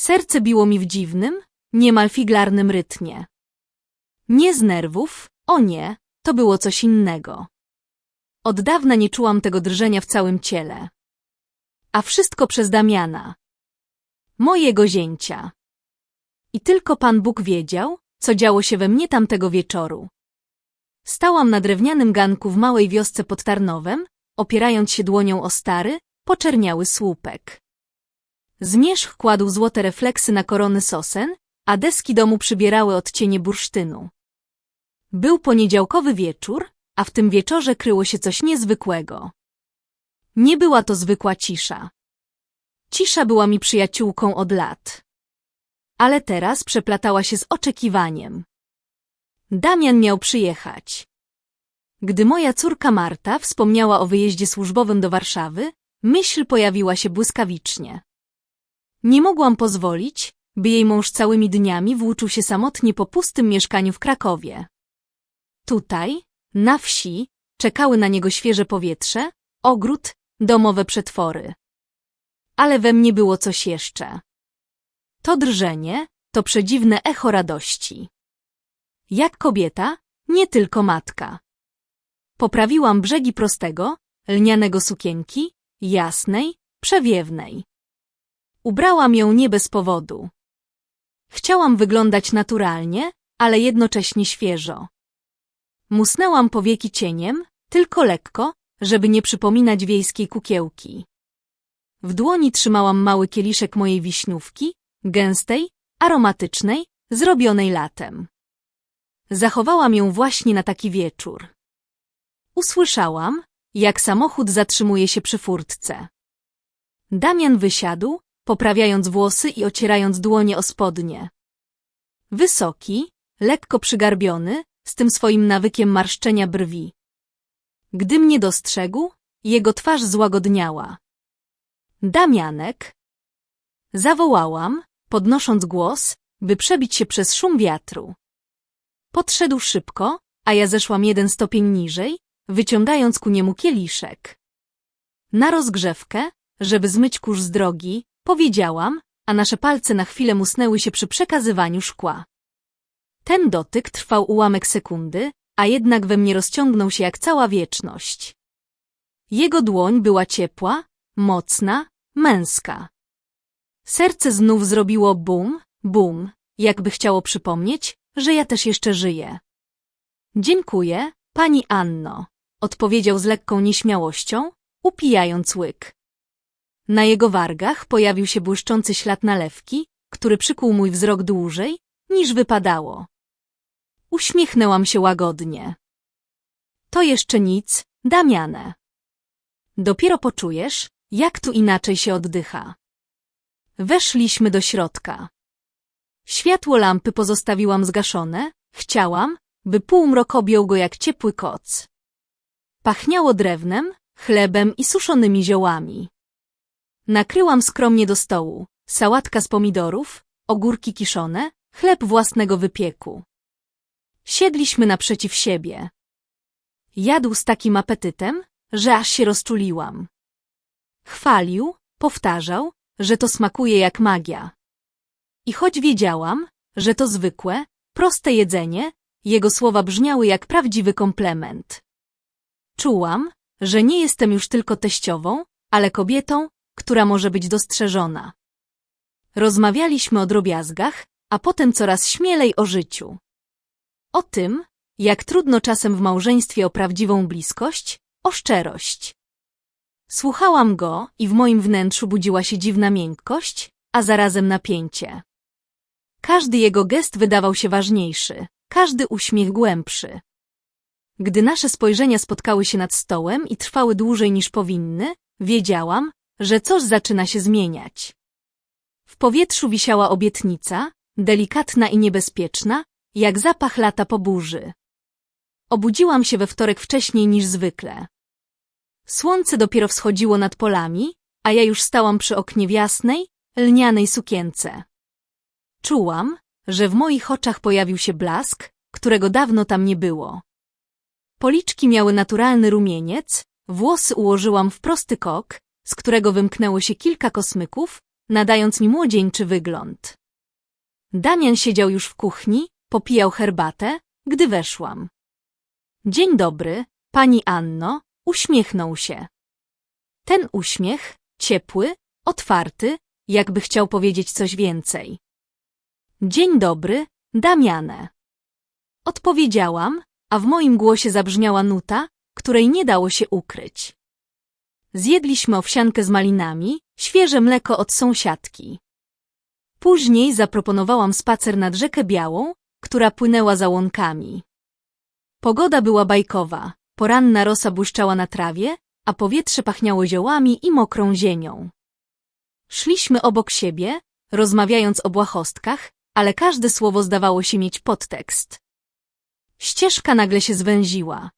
Serce biło mi w dziwnym, niemal figlarnym rytmie. Nie z nerwów, o nie, to było coś innego. Od dawna nie czułam tego drżenia w całym ciele. A wszystko przez Damiana. Mojego zięcia. I tylko Pan Bóg wiedział, co działo się we mnie tamtego wieczoru. Stałam na drewnianym ganku w małej wiosce pod Tarnowem, opierając się dłonią o stary, poczerniały słupek. Zmierzch kładł złote refleksy na korony sosen, a deski domu przybierały odcienie bursztynu. Był poniedziałkowy wieczór, a w tym wieczorze kryło się coś niezwykłego. Nie była to zwykła cisza. Cisza była mi przyjaciółką od lat. Ale teraz przeplatała się z oczekiwaniem. Damian miał przyjechać. Gdy moja córka Marta wspomniała o wyjeździe służbowym do Warszawy, myśl pojawiła się błyskawicznie. Nie mogłam pozwolić, by jej mąż całymi dniami włóczył się samotnie po pustym mieszkaniu w Krakowie. Tutaj, na wsi, czekały na niego świeże powietrze, ogród, domowe przetwory. Ale we mnie było coś jeszcze. To drżenie, to przedziwne echo radości. Jak kobieta, nie tylko matka. Poprawiłam brzegi prostego, lnianego sukienki, jasnej, przewiewnej. Ubrałam ją nie bez powodu. Chciałam wyglądać naturalnie, ale jednocześnie świeżo. Musnęłam powieki cieniem, tylko lekko, żeby nie przypominać wiejskiej kukiełki. W dłoni trzymałam mały kieliszek mojej wiśniówki, gęstej, aromatycznej, zrobionej latem. Zachowałam ją właśnie na taki wieczór. Usłyszałam, jak samochód zatrzymuje się przy furtce. Damian wysiadł, poprawiając włosy i ocierając dłonie o spodnie. Wysoki, lekko przygarbiony, z tym swoim nawykiem marszczenia brwi. Gdy mnie dostrzegł, jego twarz złagodniała. Damianek. Zawołałam, podnosząc głos, by przebić się przez szum wiatru. Podszedł szybko, a ja zeszłam jeden stopień niżej, wyciągając ku niemu kieliszek. Na rozgrzewkę, żeby zmyć kurz z drogi, powiedziałam, a nasze palce na chwilę musnęły się przy przekazywaniu szkła. Ten dotyk trwał ułamek sekundy, a jednak we mnie rozciągnął się jak cała wieczność. Jego dłoń była ciepła, mocna, męska. Serce znów zrobiło bum, bum, jakby chciało przypomnieć, że ja też jeszcze żyję. Dziękuję, pani Anno, odpowiedział z lekką nieśmiałością, upijając łyk. Na jego wargach pojawił się błyszczący ślad nalewki, który przykuł mój wzrok dłużej, niż wypadało. Uśmiechnęłam się łagodnie. To jeszcze nic, Damiane. Dopiero poczujesz, jak tu inaczej się oddycha. Weszliśmy do środka. Światło lampy pozostawiłam zgaszone, chciałam, by półmrok objął go jak ciepły koc. Pachniało drewnem, chlebem i suszonymi ziołami. Nakryłam skromnie do stołu, sałatka z pomidorów, ogórki kiszone, chleb własnego wypieku. Siedliśmy naprzeciw siebie. Jadł z takim apetytem, że aż się rozczuliłam. Chwalił, powtarzał, że to smakuje jak magia. I choć wiedziałam, że to zwykłe, proste jedzenie, jego słowa brzmiały jak prawdziwy komplement. Czułam, że nie jestem już tylko teściową, ale kobietą, która może być dostrzeżona. Rozmawialiśmy o drobiazgach, a potem coraz śmielej o życiu. O tym, jak trudno czasem w małżeństwie o prawdziwą bliskość, o szczerość. Słuchałam go i w moim wnętrzu budziła się dziwna miękkość, a zarazem napięcie. Każdy jego gest wydawał się ważniejszy, każdy uśmiech głębszy. Gdy nasze spojrzenia spotkały się nad stołem i trwały dłużej niż powinny, wiedziałam, że coś zaczyna się zmieniać. W powietrzu wisiała obietnica, delikatna i niebezpieczna, jak zapach lata po burzy. Obudziłam się we wtorek wcześniej niż zwykle. Słońce dopiero wschodziło nad polami, a ja już stałam przy oknie w jasnej, lnianej sukience. Czułam, że w moich oczach pojawił się blask, którego dawno tam nie było. Policzki miały naturalny rumieniec, włosy ułożyłam w prosty kok, z którego wymknęło się kilka kosmyków, nadając mi młodzieńczy wygląd. Damian siedział już w kuchni, popijał herbatę, gdy weszłam. Dzień dobry, pani Anno, uśmiechnął się. Ten uśmiech, ciepły, otwarty, jakby chciał powiedzieć coś więcej. Dzień dobry, Damiane. Odpowiedziałam, a w moim głosie zabrzmiała nuta, której nie dało się ukryć. Zjedliśmy owsiankę z malinami, świeże mleko od sąsiadki. Później zaproponowałam spacer nad rzekę Białą, która płynęła za łąkami. Pogoda była bajkowa, poranna rosa błyszczała na trawie, a powietrze pachniało ziołami i mokrą ziemią. Szliśmy obok siebie, rozmawiając o błahostkach, ale każde słowo zdawało się mieć podtekst. Ścieżka nagle się zwęziła.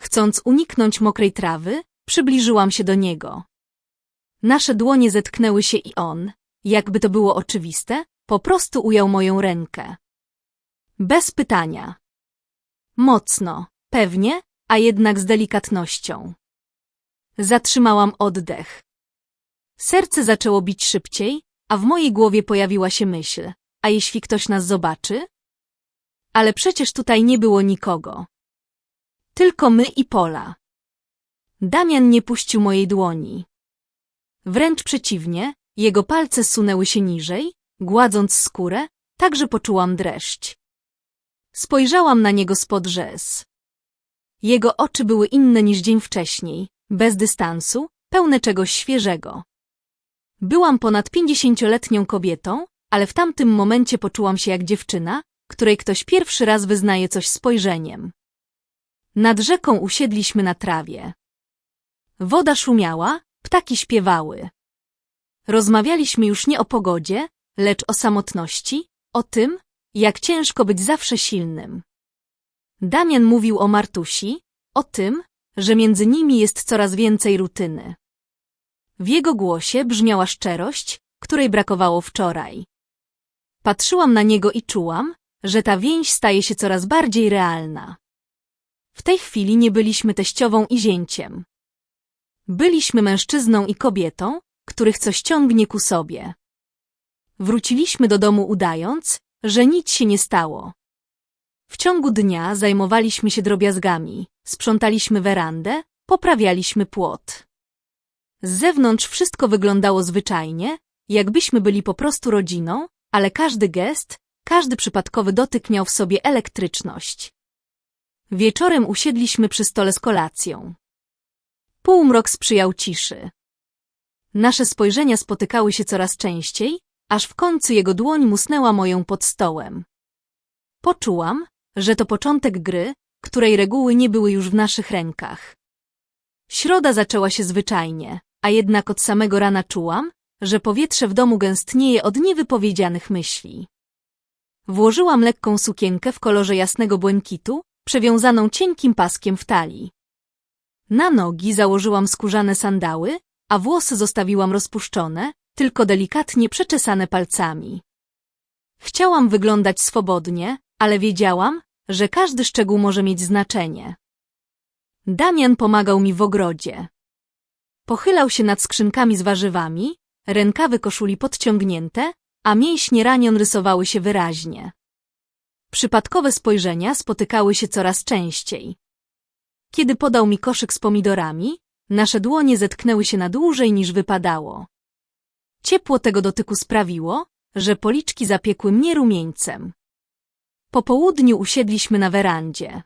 Chcąc uniknąć mokrej trawy, przybliżyłam się do niego. Nasze dłonie zetknęły się i on, jakby to było oczywiste, po prostu ujął moją rękę. Bez pytania. Mocno, pewnie, a jednak z delikatnością. Zatrzymałam oddech. Serce zaczęło bić szybciej, a w mojej głowie pojawiła się myśl, a jeśli ktoś nas zobaczy? Ale przecież tutaj nie było nikogo. Tylko my i Pola. Damian nie puścił mojej dłoni. Wręcz przeciwnie, jego palce sunęły się niżej, gładząc skórę, tak że poczułam dreszcz. Spojrzałam na niego spod rzez. Jego oczy były inne niż dzień wcześniej, bez dystansu, pełne czegoś świeżego. Byłam ponad pięćdziesięcioletnią kobietą, ale w tamtym momencie poczułam się jak dziewczyna, której ktoś pierwszy raz wyznaje coś spojrzeniem. Nad rzeką usiedliśmy na trawie. Woda szumiała, ptaki śpiewały. Rozmawialiśmy już nie o pogodzie, lecz o samotności, o tym, jak ciężko być zawsze silnym. Damian mówił o Martusi, o tym, że między nimi jest coraz więcej rutyny. W jego głosie brzmiała szczerość, której brakowało wczoraj. Patrzyłam na niego i czułam, że ta więź staje się coraz bardziej realna. W tej chwili nie byliśmy teściową i zięciem. Byliśmy mężczyzną i kobietą, których coś ciągnie ku sobie. Wróciliśmy do domu udając, że nic się nie stało. W ciągu dnia zajmowaliśmy się drobiazgami, sprzątaliśmy werandę, poprawialiśmy płot. Z zewnątrz wszystko wyglądało zwyczajnie, jakbyśmy byli po prostu rodziną, ale każdy gest, każdy przypadkowy dotyk miał w sobie elektryczność. Wieczorem usiedliśmy przy stole z kolacją. Półmrok sprzyjał ciszy. Nasze spojrzenia spotykały się coraz częściej, aż w końcu jego dłoń musnęła moją pod stołem. Poczułam, że to początek gry, której reguły nie były już w naszych rękach. Środa zaczęła się zwyczajnie, a jednak od samego rana czułam, że powietrze w domu gęstnieje od niewypowiedzianych myśli. Włożyłam lekką sukienkę w kolorze jasnego błękitu, przewiązaną cienkim paskiem w talii. Na nogi założyłam skórzane sandały, a włosy zostawiłam rozpuszczone, tylko delikatnie przeczesane palcami. Chciałam wyglądać swobodnie, ale wiedziałam, że każdy szczegół może mieć znaczenie. Damian pomagał mi w ogrodzie. Pochylał się nad skrzynkami z warzywami, rękawy koszuli podciągnięte, a mięśnie ranion rysowały się wyraźnie. Przypadkowe spojrzenia spotykały się coraz częściej. Kiedy podał mi koszyk z pomidorami, nasze dłonie zetknęły się na dłużej niż wypadało. Ciepło tego dotyku sprawiło, że policzki zapiekły mnie rumieńcem. Po południu usiedliśmy na werandzie.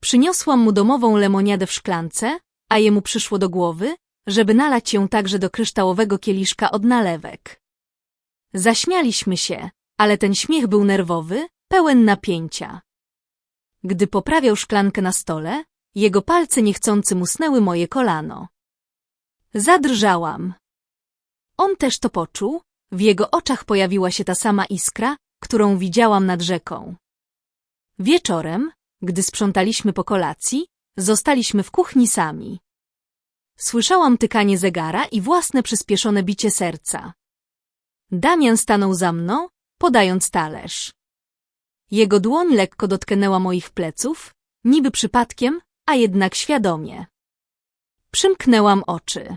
Przyniosłam mu domową lemoniadę w szklance, a jemu przyszło do głowy, żeby nalać ją także do kryształowego kieliszka od nalewek. Zaśmialiśmy się, ale ten śmiech był nerwowy, pełen napięcia. Gdy poprawiał szklankę na stole, jego palce niechcący musnęły moje kolano. Zadrżałam. On też to poczuł, w jego oczach pojawiła się ta sama iskra, którą widziałam nad rzeką. Wieczorem, gdy sprzątaliśmy po kolacji, zostaliśmy w kuchni sami. Słyszałam tykanie zegara i własne przyspieszone bicie serca. Damian stanął za mną, podając talerz. Jego dłoń lekko dotknęła moich pleców, niby przypadkiem, a jednak świadomie. Przymknęłam oczy.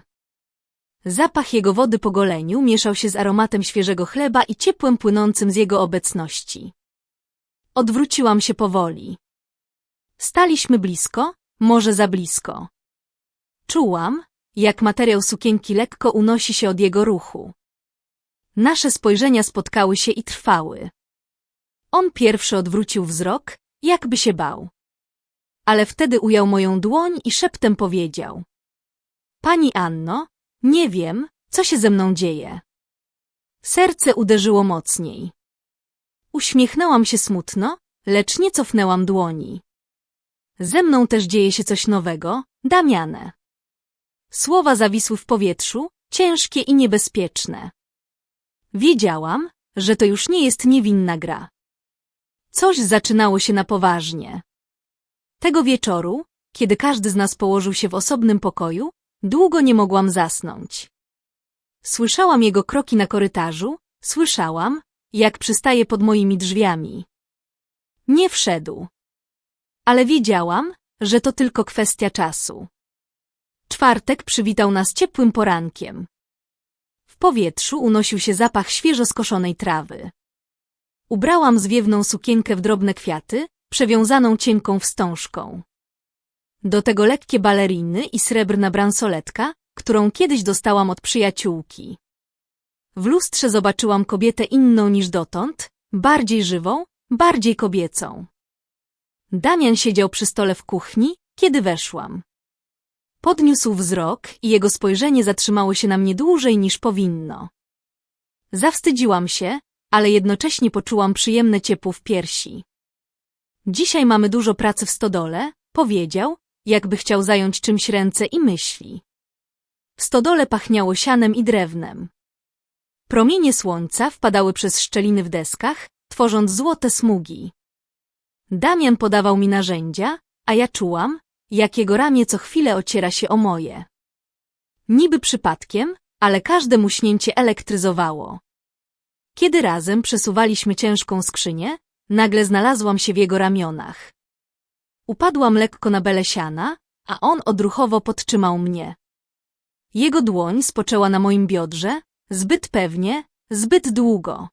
Zapach jego wody po goleniu mieszał się z aromatem świeżego chleba i ciepłem płynącym z jego obecności. Odwróciłam się powoli. Staliśmy blisko, może za blisko. Czułam, jak materiał sukienki lekko unosi się od jego ruchu. Nasze spojrzenia spotkały się i trwały. On pierwszy odwrócił wzrok, jakby się bał. Ale wtedy ujął moją dłoń i szeptem powiedział. Pani Anno, nie wiem, co się ze mną dzieje. Serce uderzyło mocniej. Uśmiechnęłam się smutno, lecz nie cofnęłam dłoni. Ze mną też dzieje się coś nowego, Damiane. Słowa zawisły w powietrzu, ciężkie i niebezpieczne. Wiedziałam, że to już nie jest niewinna gra. Coś zaczynało się na poważnie. Tego wieczoru, kiedy każdy z nas położył się w osobnym pokoju, długo nie mogłam zasnąć. Słyszałam jego kroki na korytarzu, słyszałam, jak przystaje pod moimi drzwiami. Nie wszedł. Ale wiedziałam, że to tylko kwestia czasu. Czwartek przywitał nas ciepłym porankiem. W powietrzu unosił się zapach świeżo skoszonej trawy. Ubrałam zwiewną sukienkę w drobne kwiaty, przewiązaną cienką wstążką. Do tego lekkie baleriny i srebrna bransoletka, którą kiedyś dostałam od przyjaciółki. W lustrze zobaczyłam kobietę inną niż dotąd, bardziej żywą, bardziej kobiecą. Damian siedział przy stole w kuchni, kiedy weszłam. Podniósł wzrok i jego spojrzenie zatrzymało się na mnie dłużej niż powinno. Zawstydziłam się, ale jednocześnie poczułam przyjemne ciepło w piersi. Dzisiaj mamy dużo pracy w stodole, powiedział, jakby chciał zająć czymś ręce i myśli. W stodole pachniało sianem i drewnem. Promienie słońca wpadały przez szczeliny w deskach, tworząc złote smugi. Damian podawał mi narzędzia, a ja czułam, jak jego ramię co chwilę ociera się o moje. Niby przypadkiem, ale każde muśnięcie elektryzowało. Kiedy razem przesuwaliśmy ciężką skrzynię, nagle znalazłam się w jego ramionach. Upadłam lekko na belę siana, a on odruchowo podtrzymał mnie. Jego dłoń spoczęła na moim biodrze, zbyt pewnie, zbyt długo.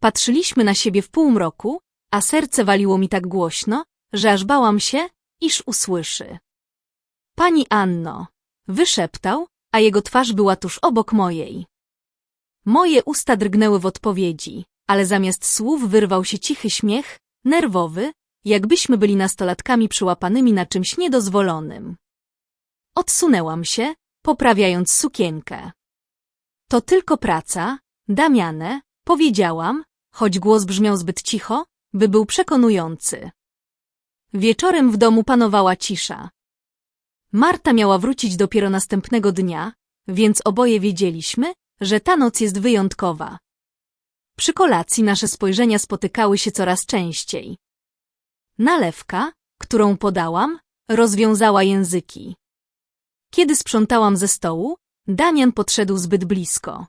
Patrzyliśmy na siebie w półmroku, a serce waliło mi tak głośno, że aż bałam się, iż usłyszy. Pani Anno, wyszeptał, a jego twarz była tuż obok mojej. Moje usta drgnęły w odpowiedzi, ale zamiast słów wyrwał się cichy śmiech, nerwowy, jakbyśmy byli nastolatkami przyłapanymi na czymś niedozwolonym. Odsunęłam się, poprawiając sukienkę. To tylko praca, Damiane, powiedziałam, choć głos brzmiał zbyt cicho, by był przekonujący. Wieczorem w domu panowała cisza. Marta miała wrócić dopiero następnego dnia, więc oboje wiedzieliśmy, że ta noc jest wyjątkowa. Przy kolacji nasze spojrzenia spotykały się coraz częściej. Nalewka, którą podałam, rozwiązała języki. Kiedy sprzątałam ze stołu, Damian podszedł zbyt blisko.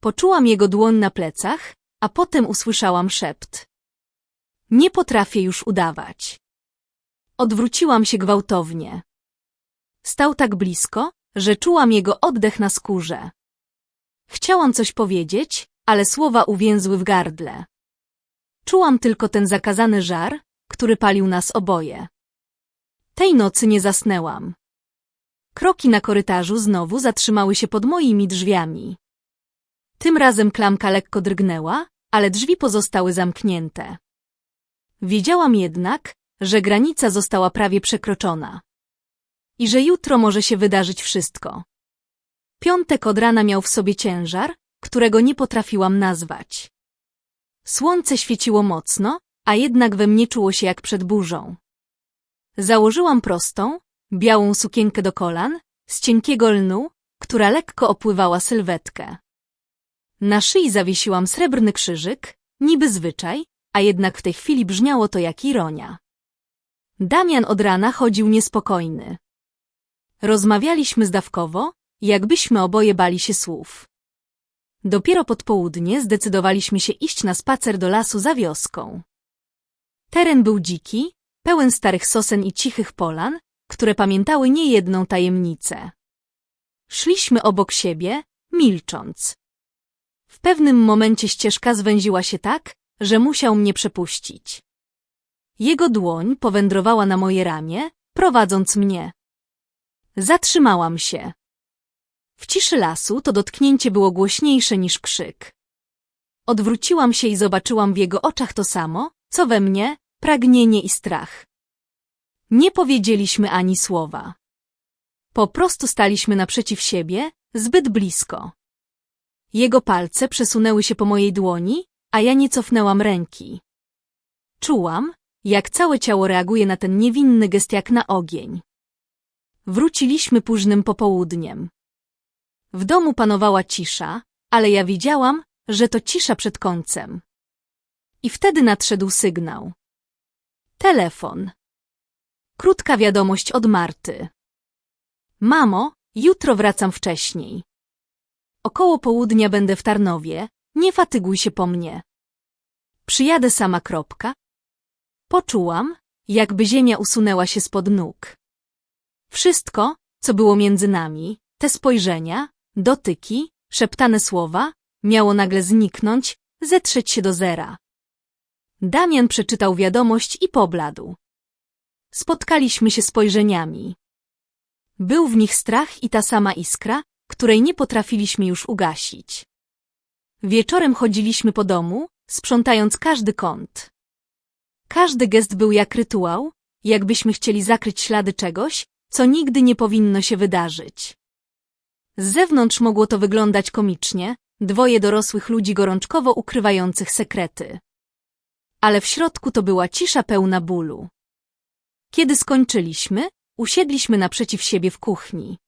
Poczułam jego dłoń na plecach, a potem usłyszałam szept. Nie potrafię już udawać. Odwróciłam się gwałtownie. Stał tak blisko, że czułam jego oddech na skórze. Chciałam coś powiedzieć, ale słowa uwięzły w gardle. Czułam tylko ten zakazany żar, który palił nas oboje. Tej nocy nie zasnęłam. Kroki na korytarzu znowu zatrzymały się pod moimi drzwiami. Tym razem klamka lekko drgnęła, ale drzwi pozostały zamknięte. Wiedziałam jednak, że granica została prawie przekroczona. I że jutro może się wydarzyć wszystko. Piątek od rana miał w sobie ciężar, którego nie potrafiłam nazwać. Słońce świeciło mocno, a jednak we mnie czuło się jak przed burzą. Założyłam prostą, białą sukienkę do kolan, z cienkiego lnu, która lekko opływała sylwetkę. Na szyi zawiesiłam srebrny krzyżyk, niby zwyczaj, a jednak w tej chwili brzmiało to jak ironia. Damian od rana chodził niespokojny. Rozmawialiśmy zdawkowo, jakbyśmy oboje bali się słów. Dopiero pod południe zdecydowaliśmy się iść na spacer do lasu za wioską. Teren był dziki, pełen starych sosen i cichych polan, które pamiętały niejedną tajemnicę. Szliśmy obok siebie, milcząc. W pewnym momencie ścieżka zwęziła się tak, że musiał mnie przepuścić. Jego dłoń powędrowała na moje ramię, prowadząc mnie. Zatrzymałam się. W ciszy lasu to dotknięcie było głośniejsze niż krzyk. Odwróciłam się i zobaczyłam w jego oczach to samo, co we mnie, pragnienie i strach. Nie powiedzieliśmy ani słowa. Po prostu staliśmy naprzeciw siebie, zbyt blisko. Jego palce przesunęły się po mojej dłoni, a ja nie cofnęłam ręki. Czułam, jak całe ciało reaguje na ten niewinny gest jak na ogień. Wróciliśmy późnym popołudniem. W domu panowała cisza, ale ja wiedziałam, że to cisza przed końcem. I wtedy nadszedł sygnał. Telefon. Krótka wiadomość od Marty. Mamo, jutro wracam wcześniej. Około południa będę w Tarnowie, nie fatyguj się po mnie. Przyjadę sama kropka. Poczułam, jakby ziemia usunęła się spod nóg. Wszystko, co było między nami, te spojrzenia, dotyki, szeptane słowa, miało nagle zniknąć, zetrzeć się do zera. Damian przeczytał wiadomość i pobladł. Spotkaliśmy się spojrzeniami. Był w nich strach i ta sama iskra, której nie potrafiliśmy już ugasić. Wieczorem chodziliśmy po domu, sprzątając każdy kąt. Każdy gest był jak rytuał, jakbyśmy chcieli zakryć ślady czegoś, co nigdy nie powinno się wydarzyć. Z zewnątrz mogło to wyglądać komicznie, dwoje dorosłych ludzi gorączkowo ukrywających sekrety. Ale w środku to była cisza pełna bólu. Kiedy skończyliśmy, usiedliśmy naprzeciw siebie w kuchni.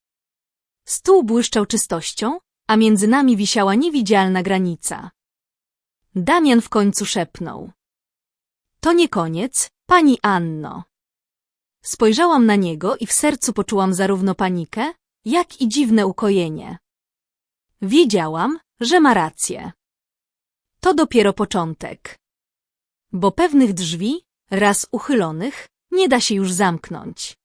Stół błyszczał czystością, a między nami wisiała niewidzialna granica. Damian w końcu szepnął. To nie koniec, pani Anno. Spojrzałam na niego i w sercu poczułam zarówno panikę, jak i dziwne ukojenie. Wiedziałam, że ma rację. To dopiero początek. Bo pewnych drzwi, raz uchylonych, nie da się już zamknąć.